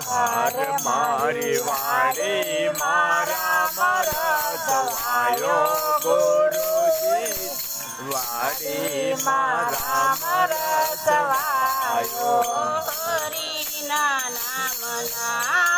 હાર મારી વાડી મારા મારા સવાયો ગુરુજી વાડી મારા મારા સવાયો હરિના નામ